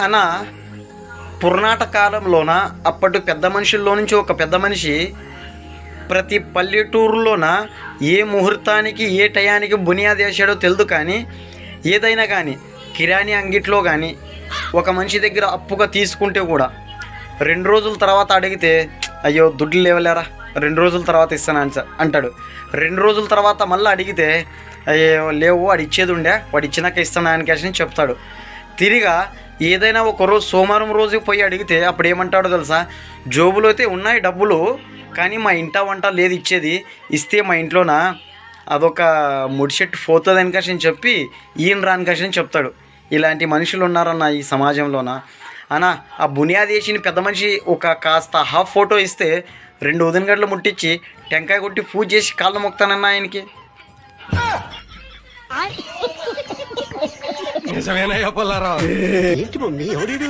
అన్న పుర్నాట కాలంలోన అప్పటి పెద్ద మనుషుల్లో నుంచి ఒక పెద్ద మనిషి ప్రతి పల్లెటూరులోన ఏ ముహూర్తానికి ఏ టయానికి బునియాది వేసాడో తెలియదు కానీ ఏదైనా కానీ కిరాణీ అంగిట్లో కానీ ఒక మనిషి దగ్గర అప్పుగా తీసుకుంటే కూడా రెండు రోజుల తర్వాత అడిగితే అయ్యో దుడ్లు లేవలేరా రెండు రోజుల తర్వాత ఇస్తాను అని అంటాడు. రెండు రోజుల తర్వాత మళ్ళీ అడిగితే అయ్యో లేవు వాడు ఇచ్చేది ఉండే వాడు ఇచ్చినాక ఇస్తాను ఆయన క్యాష్ అని చెప్తాడు తిరిగా ఏదైనా ఒక రోజు సోమవారం రోజు పోయి అడిగితే అప్పుడు ఏమంటాడో తెలుసా? జోబులో అయితే ఉన్నాయి డబ్బులు కానీ మా ఇంట వంట లేదు ఇచ్చేది. ఇస్తే మా ఇంట్లోన? అదొక ముడిచెట్టు పోతుంది అని చెప్పి ఈయన రానికని చెప్తాడు. ఇలాంటి మనుషులు ఉన్నారన్న ఈ సమాజంలోన? అన్న ఆ బునియాది వేసిన పెద్ద మనిషి ఒక కాస్త హాఫ్ ఫోటో ఇస్తే రెండు ఉదనగడ్లు ముట్టించి టెంకాయ కొట్టి పూజ చేసి కాళ్ళు మొక్తానన్న ఆయనకి. నిజమేనయ్యా పుల్లారావు. ఏంటి మమ్మీ ఎవడీడు